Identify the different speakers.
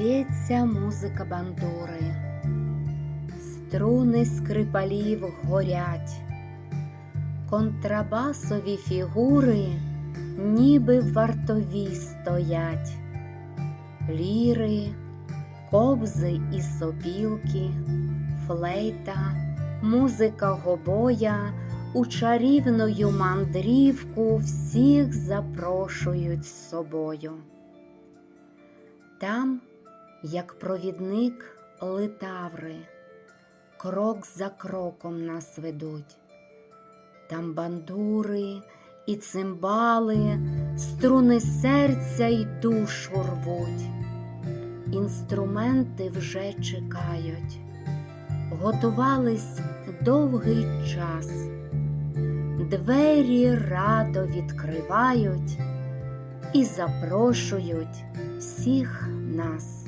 Speaker 1: лється музика бандури, струни скрипалів горять, контрабасові фігури, ніби вартові стоять, ліри, кобзи і сопілки, флейта, музика гобоя. У чарівною мандрівку всіх запрошують з собою. Там, як провідник литаври, крок за кроком нас ведуть. Там бандури і цимбали, струни серця й душу рвуть. Інструменти вже чекають, готувались довгий час. Двері радо відкривають і запрошують всіх нас.